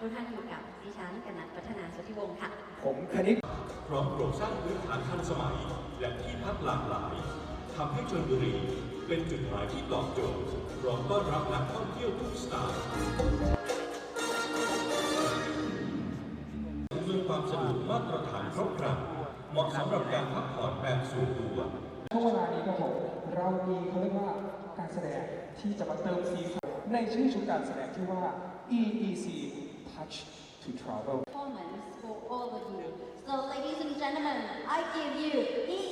ทุกท่านอยู่กับดิฉันกนัทพัฒนาสุทธิวงศ์ค่ะ ผมคณิตพร้อมโครงสร้างพื้นฐานทันสมัย และที่พักหลากหลายทำให้ชลบุรีเป็นจุดหมายที่ตอบโจทย์พร้อมต้อนรับนักท่องเที่ยวทุกสไตล์ด้วยความสะดวกมาตรฐานครบครันเหมาะสำหรับการพักผ่อนแบบส่วนตัวช่วงเวลานี้ครับผมเรามีเขาเรียกว่าการแสดงที่จะมาเติมสีสันในชื่อชุดการแสดงที่ว่า EEC Touch to Travel performance for all of you. So, ladies and gentlemen, I give you EEC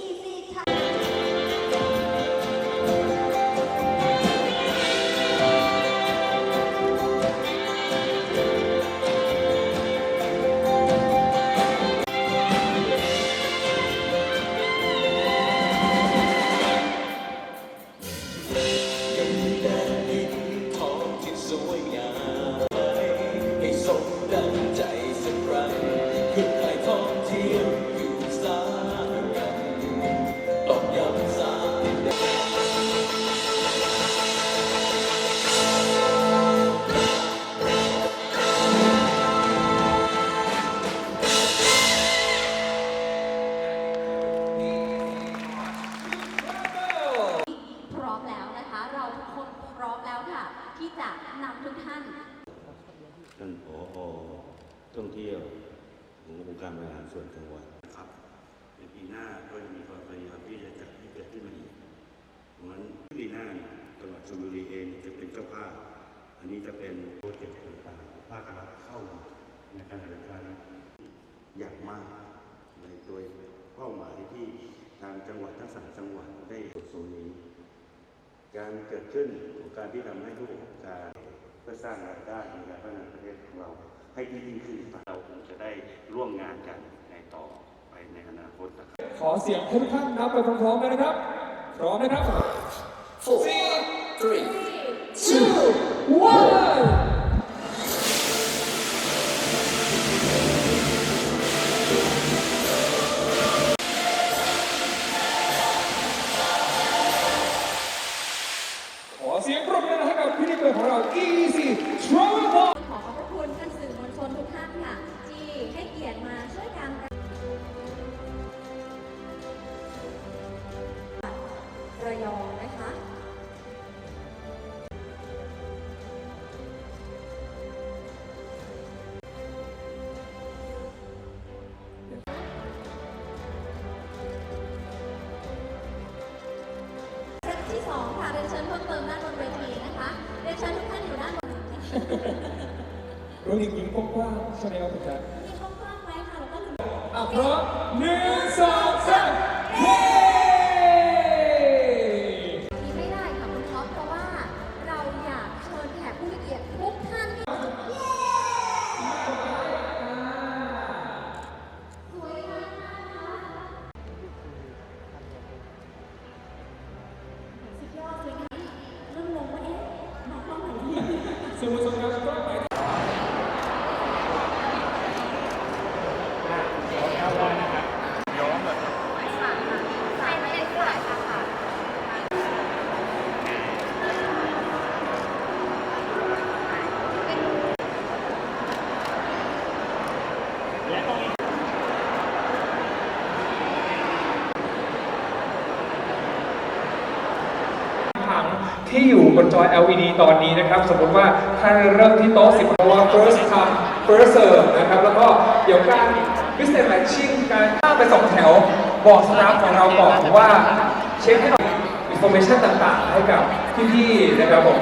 จ้าภาพอันนี้จะเป็นโปรเจกต์ต่างๆภาครัฐเข้ามาในการจัดการอย่างมากในโดยเป้าหมายที่ทางจังหวัดทั้งสามจังหวัดได้ส่วนนี้การเกิดขึ้นของการที่ทำให้ผู้ประกอบการเพื่อสร้างรายได้ในการพัฒนาประเทศของเรา ให้ดียิ่งขึ้นเราคงจะได้ร่วมงานกันในต่อไปในอนาคตนะครับขอเสียงให้ทุกท่านนับไปพร้อมๆกันนะครับ พร้อมนะครับ four three ขอเสียงปรบมือให้กับพิธีกรของเรา EEC Travel Blog ขอขอบพระคุณท่านสื่อมวลชนทุกท่านค่ะ ที่ให้เกียรติมาช่วยกัน รู้หญิงหญิงกว้างๆใช่ไหมครับคุณแจ๊ค มีกว้างๆไว้ค่ะแล้วก็หนึ่งอะพร้อมหนึ่งสองสามเฮ้ ทีไม่ได้ค่ะคุณท็อปเพราะว่าเราอยากเชิญแขกผู้มีเกียรติทุกท่านที่เย้สวยงามมากค่ะสุดยอดสวยงามเริ่มงงว่าเอ๊ะหมายความหมายที่ สมมติสมมติครับกล้องไหน ผัง ที่อยู่บนจอ LED ตอนนี้นะครับ สมมติว่าถ้าเริ่มที่โต๊ะ 10เพราะว่า first come first serve นะครับ แล้วก็เดี๋ยวการ business matching การข้ามไปสองแถวบอกสตาฟของเราก่อนว่าเช็คให้หน่อย information ต่างๆ ให้กับพี่ๆนะครับผม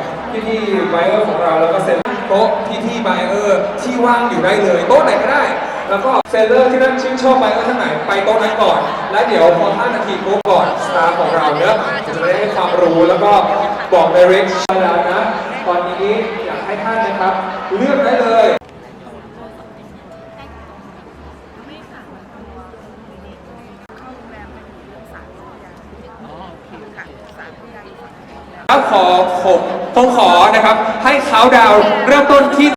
พี่ๆ buyer ของเราแล้วก็เซ็นโต๊ะพี่ๆ buyer ที่ว่างอยู่ได้เลยโต๊ะไหนก็ได้ แล้วก็เซลเลอร์ที่นั่นชื่นชอบ buyer ท่านไหนไปโต๊ะนั้นก่อน แล้วเดี๋ยวพอ5นาทีปุ๊บก่อนสตาฟของเราเนอะจะได้ให้ความรู้แล้วก็ บอกไปเร็วชาแล้วนะ ตอนนี้อยากให้ท่านนะครับ เลือกได้เลยครับขอผมต้องขอนะครับ ให้เขาดาวเริ่มต้นที่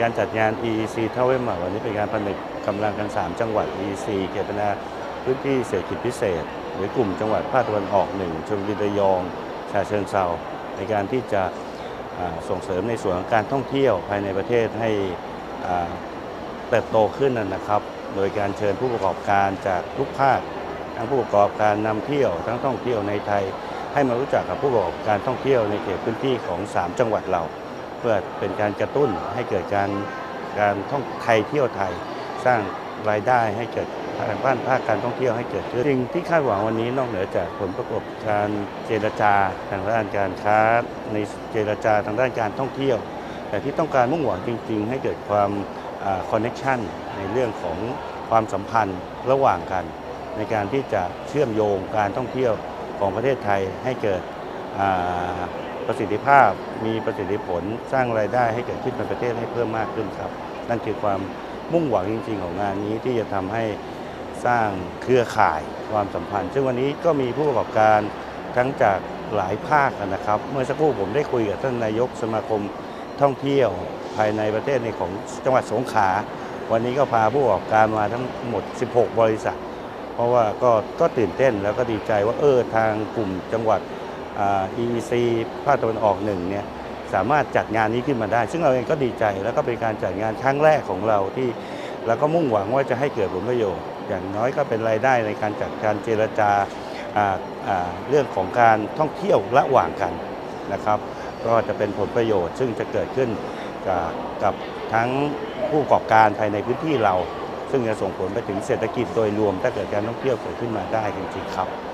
การจัดงาน EEC เท่าเวมหมาวันนี้เป็นการผนึกกำลังกัน 3 จังหวัด EEC เขตนาพื้นที่เศรษฐกิจพิเศษ หรือกลุ่มจังหวัดภาคตะวันออกหนึ่งชลบุรีระยองชาเชิงเซาในการที่จะส่งเสริมในส่วนของการท่องเที่ยวภายในประเทศให้เติบโตขึ้นนะครับ โดยการเชิญผู้ประกอบการจากทุกภาคทั้งผู้ประกอบการนำเที่ยวทั้งท่องเที่ยวในไทย ให้มารู้จักกับผู้ประกอบการท่องเที่ยวในเขตพื้นที่ของ 3 จังหวัดเรา เพื่อเป็นการกระตุ้นให้เกิดการการท่องไทยเที่ยวไทยสร้างรายได้ให้เกิดทางบ้านภาคการท่องเที่ยวให้เกิดขึ้นสิ่งที่คาดหวังวันนี้นอกเหนือจากผลประกอบการเจรจาทางด้านการค้า ในเจรจาทางด้านการท่องเที่ยว แต่ที่ต้องการมุ่งหวังจริง ๆ ให้เกิดความคอนเน็ชันในเรื่องของความสัมพันธ์ระหว่างกัน ในการที่จะเชื่อมโยงการท่องเที่ยวของประเทศไทยให้เกิด ประสิทธิภาพ มีประสิทธิผลสร้างรายได้ให้เกิดขึ้นในประเทศให้เพิ่มมากขึ้นครับ นั่นคือความมุ่งหวังจริง ๆ ของงานนี้ที่จะทำให้สร้างเครือข่ายความสัมพันธ์ ซึ่งวันนี้ก็มีผู้ประกอบการทั้งจากหลายภาคนะครับ เมื่อสักครู่ผมได้คุยกับท่านนายกสมาคมท่องเที่ยวภายในประเทศในของจังหวัดสงขลาวันนี้ก็พาผู้ประกอบการมาทั้งหมด 16 บริษัท เพราะว่าก็ก็ตื่นเต้นแล้วก็ดีใจว่าเออทางกลุ่มจังหวัด EEC ภาคตะวันออกหนึ่งเนี่ยสามารถจัดงานนี้ขึ้นมาได้ ซึ่งเราเองก็ดีใจแล้วก็เป็นการจัดงานครั้งแรกของเราที่เราก็มุ่งหวังว่าจะให้เกิดผลประโยชน์ อย่างน้อยก็เป็นรายได้ในการจัดการเจรจาเรื่องของการท่องเที่ยวระหว่างกันนะครับ ก็จะเป็นผลประโยชน์ ซึ่งจะเกิดขึ้นกกับทั้งผู้ประกอบการภายในพื้นที่เรา ซึ่งจะส่งผลไปถึงเศรษฐกิจโดยรวมถ้าเกิดการท่องเที่ยวเกิดขึ้นมาได้จริงๆครับ